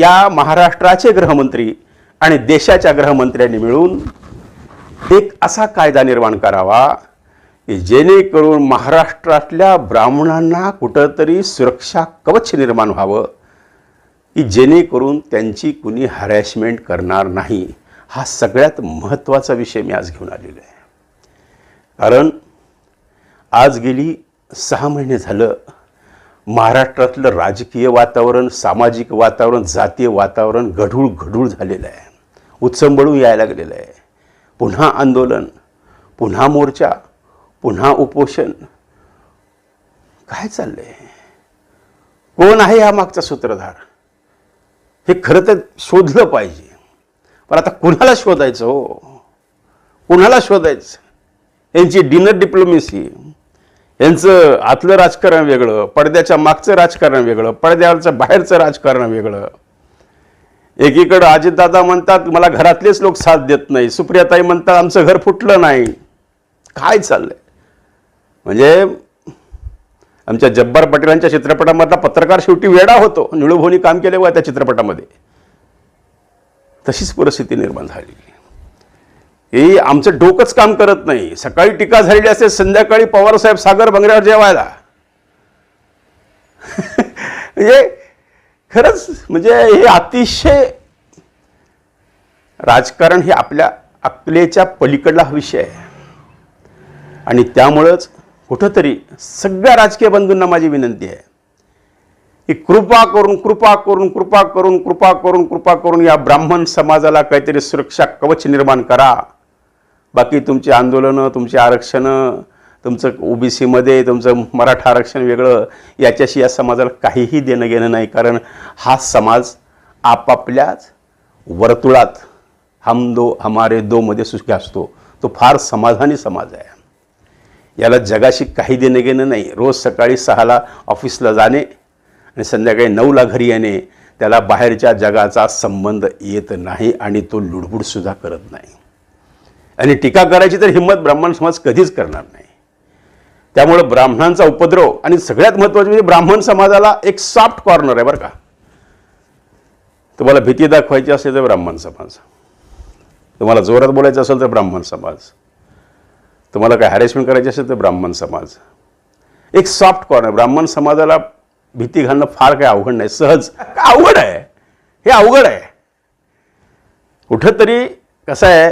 या महाराष्ट्राचे गृहमंत्री आणि देशाच्या गृहमंत्र्यांनी मिळून एक असा कायदा निर्माण करावा की जेणेकरून महाराष्ट्रातल्या ब्राह्मणांना कुठंतरी सुरक्षा कवच निर्माण व्हावं की जेणेकरून त्यांची कुणी हॅरॅसमेंट करणार नाही. हा सगळ्यात महत्त्वाचा विषय मी आज घेऊन आलेलो आहे. कारण आज गेली सहा महिने झालं महाराष्ट्रातलं राजकीय वातावरण सामाजिक वातावरण जातीय वातावरण गढूळ गढूळ झालेलं आहे. उत्संबळू यायला लागलेलं आहे. पुन्हा आंदोलन पुन्हा मोर्चा पुन्हा उपोषण. काय चाललं आहे कोण आहे हा मागचा सूत्रधार? हे खरं तर शोधलं पाहिजे. पण आता कुणाला शोधायचं हो? कुणाला शोधायचं? यांची डिनर डिप्लोमेसी यांचं आतलं राजकारण वेगळं पडद्याच्या मागचं राजकारण वेगळं पडद्यावरचं बाहेरचं राजकारण वेगळं. एकीकडं अजितदादा म्हणतात मला घरातलेच लोक साथ देत नाही. सुप्रियाताई म्हणतात आमचं घर फुटलं नाही. काय चाललंय? म्हणजे आमच्या जब्बार पटेलांच्या चित्रपटामधला पत्रकार शेवटी वेडा होतो. निळूभोनी काम केले व त्या चित्रपटामध्ये. तशीच परिस्थिती निर्माण झाली हे आमचं डोकंच काम करत नाही. सकाळी टीका झालेली असेल संध्याकाळी पवारसाहेब सागर बंगल्यावर जेवायला. म्हणजे खरंच म्हणजे हे अतिशय राजकारण हे आपल्या अकलेच्या पलीकडला हा विषय आहे. आणि त्यामुळंच कुठंतरी सगळ्या राजकीय बंधूंना माझी विनंती आहे की कृपा करून कृपा करून कृपा करून कृपा करून कृपा करून या ब्राह्मण समाजाला काहीतरी सुरक्षा कवच निर्माण करा. बाकी तुमची आंदोलनं तुमची आरक्षणं तुमचं ओबीसीमध्ये तुमचं मराठा आरक्षण वेगळं याच्याशी या समाजाला काहीही देणं घेणं नाही. कारण हा समाज आपापल्याच वर्तुळात हम दो हमारे दोमध्ये सुखी असतो. तो फार समाधानी समाज आहे. याला जगाशी काही देणं घेणं नाही. रोज सकाळी सहाला ऑफिसला जाणे आणि संध्याकाळी नऊला घरी येणे त्याला बाहेरच्या जगाचा संबंध येत नाही आणि तो लुडबुडसुद्धा करत नाही. आणि टीका करायची तर हिंमत ब्राह्मण समाज कधीच करणार नाही. त्यामुळं ब्राह्मणांचा उपद्रव आणि सगळ्यात महत्त्वाचं म्हणजे ब्राह्मण समाजाला एक सॉफ्ट कॉर्नर आहे बरं का. तुम्हाला भीती दाखवायची असेल तर ब्राह्मण समाज. तुम्हाला जोरात बोलायचं असेल तर ब्राह्मण समाज. तुम्हाला काय हॅरेसमेंट करायची असेल तर ब्राह्मण समाज. एक सॉफ्ट कॉर्नर ब्राह्मण समाजाला भीती घालणं फार काही अवघड नाही सहज. अवघड आहे. हे अवघड आहे. कुठंतरी कसं आहे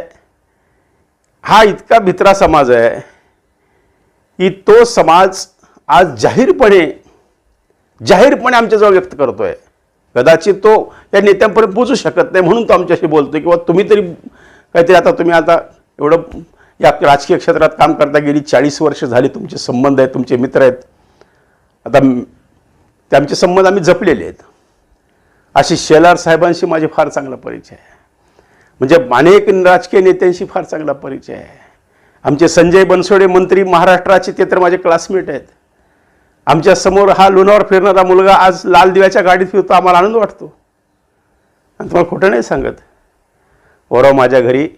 हा इतका भित्रा समाज आहे की तो समाज आज जाहीरपणे जाहीरपणे आमच्याजवळ व्यक्त करतो आहे कदाचित तो या नेत्यांपर्यंत पोचू शकत नाही म्हणून तो आमच्याशी बोलतोय किंवा तुम्ही तरी काहीतरी आता तुम्ही आता एवढं या राजकीय क्षेत्रात काम करता गेली चाळीस वर्ष झाली तुमचे संबंध आहेत तुमचे मित्र आहेत. आता त्यांचे ते आमचे संबंध आम्ही जपलेले आहेत. अशी शेलार साहेबांशी माझे फार चांगला परिचय आहे. म्हणजे अनेक राजकीय नेत्यांशी फार चांगला परिचय आहे. आमचे संजय बनसोडे मंत्री महाराष्ट्राचे ते तर माझे क्लासमेट आहेत. आमच्यासमोर हा लोणावर फिरणारा मुलगा आज लाल दिव्याच्या गाडीत फिरतो आम्हाला आनंद वाटतो. आणि तुम्हाला खोटं नाही सांगत. वराव माझ्या घरी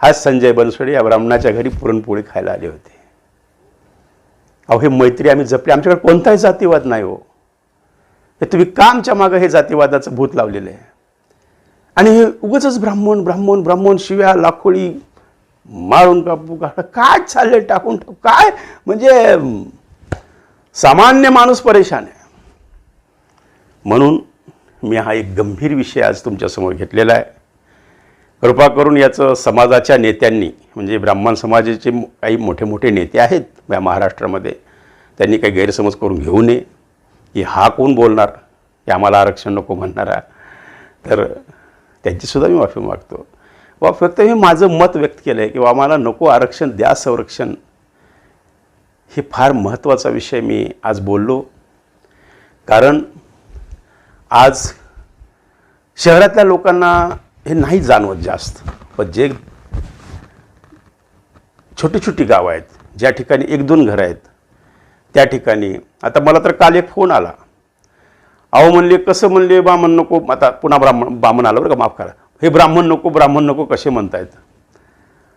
हाच संजय बनसोडे या ब्राह्मणाच्या घरी पुरणपोळी खायला आले होते. अहो हे मैत्री आम्ही जपली. आमच्याकडे कोणताही जातीवाद नाही हो. हे तुम्ही का आमच्या मागं हे जातीवादाचं भूत लावलेलं आहे? आणि हे उगच ब्राह्मण ब्राह्मण ब्राह्मण शिव्या लाखोळी मारून कापू का काय चाललंय टाकून टाकू काय? म्हणजे सामान्य माणूस परेशान आहे. म्हणून मी हा एक गंभीर विषय आज तुमच्यासमोर घेतलेला आहे. कृपा करून याचं समाजाच्या नेत्यांनी म्हणजे ब्राह्मण समाजाचे काही मोठे मोठे नेते आहेत या महाराष्ट्रामध्ये त्यांनी काही गैरसमज करून घेऊ नये. की हा कोण बोलणार? की आम्हाला आरक्षण नको म्हणणारा. तर त्यांचीसुद्धा मी माफी मागतो. वा फक्त मी माझं मत व्यक्त केलं आहे किंवा आम्हाला नको आरक्षण द्या संरक्षण. हे फार महत्त्वाचा विषय मी आज बोललो. कारण आज शहरातल्या लोकांना हे नाही जाणवत जास्त. पण जे छोटी छोटी गावं आहेत ज्या ठिकाणी एक दोन घरं आहेत त्या ठिकाणी. आता मला तर काल एक फोन आला. अहो म्हणले कसं म्हणले ब्राह्मण नको आता पुन्हा ब्राह्मण ब्राह्मण आलं बरं का माफ करा. हे ब्राह्मण नको ब्राह्मण नको कसे म्हणतायत?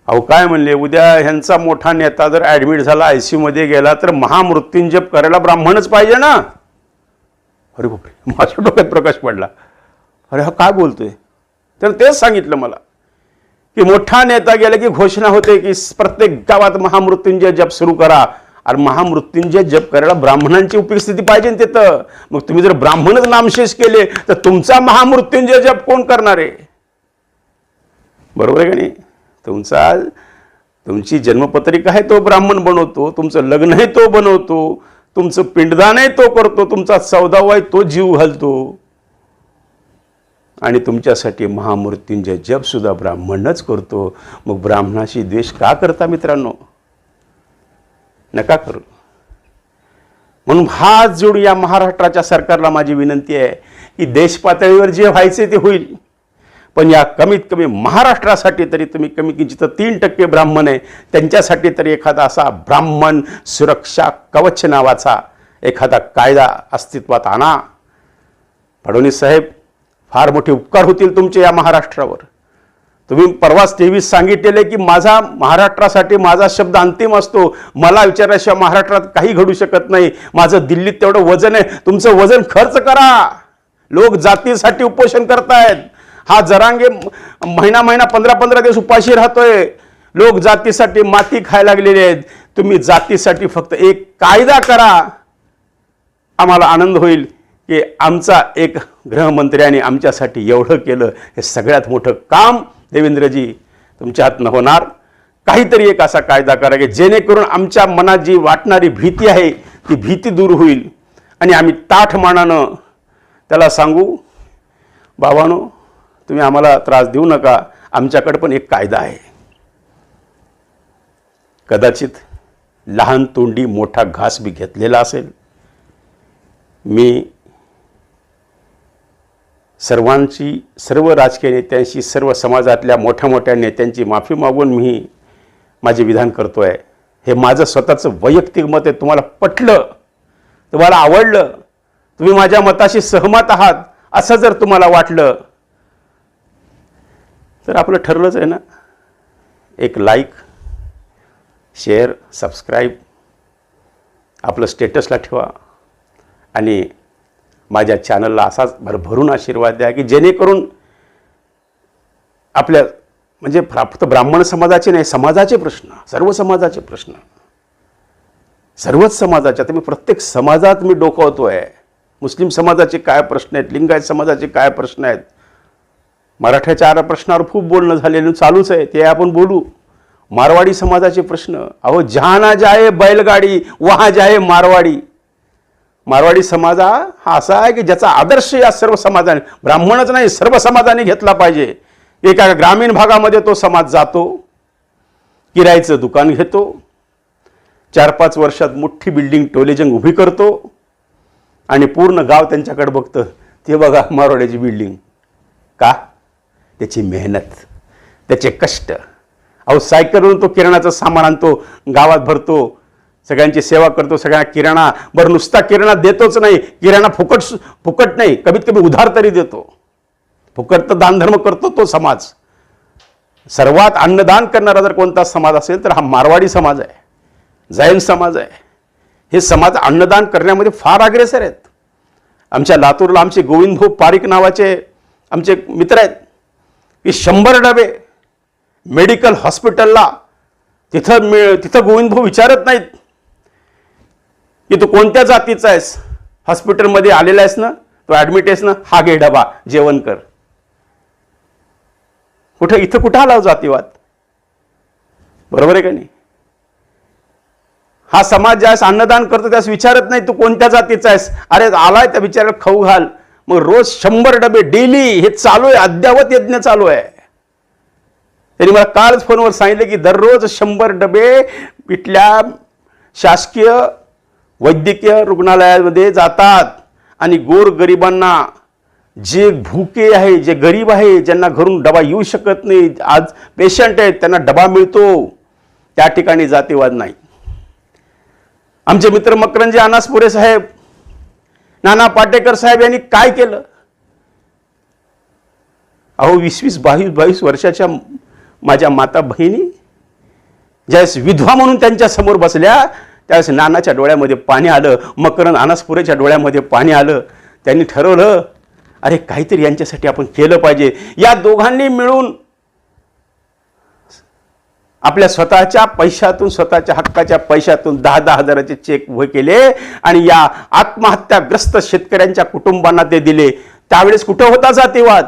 अहो काय म्हणले उद्या ह्यांचा मोठा नेता जर ॲडमिट झाला आय सी यूमध्ये गेला तर महामृत्युंजप करायला ब्राह्मणच पाहिजे ना? अरे बापरे माझ्या डोक्यात प्रकाश पडला. अरे हा काय बोलतोय? तर तेच सांगितलं मला की मोठा नेता गेला की घोषणा होते की प्रत्येक गावात महामृत्युंजय जप सुरू करा. आणि महामृत्युंजय जप करायला ब्राह्मणांची उपस्थिती पाहिजे ना तिथं. मग तुम्ही जर ब्राह्मणच नामशेष केले तर तुमचा महामृत्युंजय जप कोण करणार आहे? बरोबर आहे का नाही? तुमचा तुमची जन्मपत्रिका आहे तो ब्राह्मण बनवतो तुमचं लग्न आहे तो बनवतो तुमचं पिंडदान आहे तो करतो तुमचा सौदाव आहे तो जीव घालतो. आणि तुमच्यासाठी महामृत्युंजय जप सुद्धा ब्राह्मणच करतो. मग ब्राह्मणाशी द्वेष का करता मित्रांनो? नका करू. म्हणून हात जोडू या महाराष्ट्राच्या सरकारला माझी विनंती आहे की देश पातळीवर जे व्हायचे ते होईल. पण या कमीत कमी महाराष्ट्रासाठी तरी तुम्ही कमी की जिथं तीन टक्के ब्राह्मण आहे. त्यांच्यासाठी तरी एखादा असा ब्राह्मण सुरक्षा कवच नावाचा एखादा कायदा अस्तित्वात आणा. फडणवीस साहेब फार मोठे उपकार होतील तुमचे या महाराष्ट्रावर. तुम्ही परवाच तेवीस सांगितलेले की माझा महाराष्ट्रासाठी माझा शब्द अंतिम असतो. मला विचारल्याशिवाय महाराष्ट्रात काही घडू शकत नाही. माझं दिल्लीत तेवढं वजन आहे. तुमचं वजन खर्च करा. लोक जातीसाठी उपोषण करतायत. हा जरांगे महिना महिना पंधरा पंधरा दिवस उपाशी राहतोय. लोक जातीसाठी माती खायला लागलेले आहेत. तुम्ही जातीसाठी फक्त एक कायदा करा. आम्हाला आनंद होईल की आमचा एक गृहमंत्र्याने आमच्यासाठी एवढं केलं हे सगळ्यात मोठं काम देवेंद्रजी तुमच्या हातनं होणार. काहीतरी एक असा कायदा करा की जेणेकरून आमच्या मनात जी वाटणारी भीती आहे ती भीती दूर होईल. आणि आम्ही ताठ मानानं त्याला सांगू बाबानो तुम्ही आम्हाला त्रास देऊ नका. आमच्याकडे पण एक कायदा आहे. कदाचित लहान तोंडी मोठा घास बी घेतलेला असेल. मी सर्वांची सर्व राजकीय नेत्यांशी सर्व समाजातल्या मोठ्या मोठ्या नेत्यांची माफी मागून मी माझे विधान करतो आहे हे माझं स्वतःचं वैयक्तिक मत आहे. तुम्हाला पटलं तुम्हाला आवडलं तुम्ही माझ्या मताशी सहमत आहात असं जर तुम्हाला वाटलं तर आपलं ठरलंच आहे ना. एक लाईक शेअर सबस्क्राईब आपलं स्टेटसला ठेवा. आणि माझ्या चॅनलला असाच भरभरून आशीर्वाद द्या की जेणेकरून आपल्या म्हणजे फक्त ब्राह्मण समाजाचे नाही समाजाचे प्रश्न सर्व समाजाचे प्रश्न. सर्वच समाजाचे आता मी प्रत्येक समाजात मी डोकावतो आहे मुस्लिम समाजाचे काय प्रश्न आहेत लिंगायत समाजाचे काय प्रश्न आहेत? मराठ्याच्या आरा प्रश्नावर खूप बोलणं झालेलं चालूच आहे ते आपण बोलू. मारवाडी समाजाचे प्रश्न अहो जहाना जाये बैलगाडी वहा जाये मारवाडी. मारवाडी समाज हा असा आहे की ज्याचा आदर्श या सर्व समाजाने ब्राह्मणच नाही सर्व समाजाने घेतला पाहिजे. एका ग्रामीण भागामध्ये तो समाज जातो किरायचं दुकान घेतो चार पाच वर्षात मोठी बिल्डिंग टोलेजंग उभी करतो आणि पूर्ण गाव त्यांच्याकडे बघतं ते बघा मारवाड्याची बिल्डिंग. का? त्याची मेहनत त्याचे कष्ट. अहो सायकलवरून तो किराणाचं सामान आणतो गावात भरतो सगळ्यांची सेवा करतो सगळ्यांना किराणा बरं नुसता किराणा देतोच नाही किराणा फुकट फुकट नाही कमीत कमी उधार तरी देतो. फुकट तर दानधर्म करतो तो समाज. सर्वात अन्नदान करणारा जर कोणता समाज असेल तर हा मारवाडी समाज आहे जैन समाज आहे. हे समाज अन्नदान करण्यामध्ये फार अग्रेसर आहेत. आमच्या लातूरला आमचे गोविंद भाऊ पारिक नावाचे आमचे मित्र आहेत. की शंभर डबे मेडिकल हॉस्पिटलला तिथं मिळ तिथं गोविंद भाऊ विचारत नाहीत. की तू कोणत्या जातीचा आहेस? हॉस्पिटलमध्ये आलेला आहेस ना? तू ॲडमिट आहेस ना? हा घे डबा जेवण कर. कुठं इथं कुठं आला हो जातीवाद? बरोबर आहे का नाही? हा समाज ज्यास अन्नदान करतो त्यास विचारत नाही तू कोणत्या जातीचा आहेस. अरे आलाय त्या विचाराला खाऊ घाल. मग रोज शंभर डबे डेली हे चालू आहे अद्यावत यज्ञ चालू आहे. त्यांनी मला कालच फोनवर सांगितलं की दररोज शंभर डबे इथल्या शासकीय वैद्यकीय रुग्णालयामध्ये जातात आणि गोरगरिबांना जे भुके आहे जे गरीब आहे ज्यांना घरून डबा येऊ शकत नाही आज पेशंट आहेत त्यांना डबा मिळतो. त्या ठिकाणी जातीवाद नाही. आमचे मित्र मकरंजी अनासपुरे साहेब नाना पाटेकर साहेब यांनी काय केलं? अहो वीस वीस बावीस बावीस वर्षाच्या माझ्या माता बहिणी ज्यावेळेस विधवा म्हणून त्यांच्यासमोर बसल्या त्यावेळेस नानाच्या डोळ्यामध्ये पाणी आलं मकरंद अनासपुरेच्या डोळ्यामध्ये पाणी आलं. त्यांनी ठरवलं अरे काहीतरी यांच्यासाठी आपण केलं पाहिजे. या दोघांनी मिळून आपल्या स्वतःच्या पैशातून स्वतःच्या हक्काच्या पैशातून दहा दहा हजाराचे चेक उभे केले आणि या आत्महत्याग्रस्त शेतकऱ्यांच्या कुटुंबांना ते दिले. त्यावेळेस कुठं होता जातीवाद?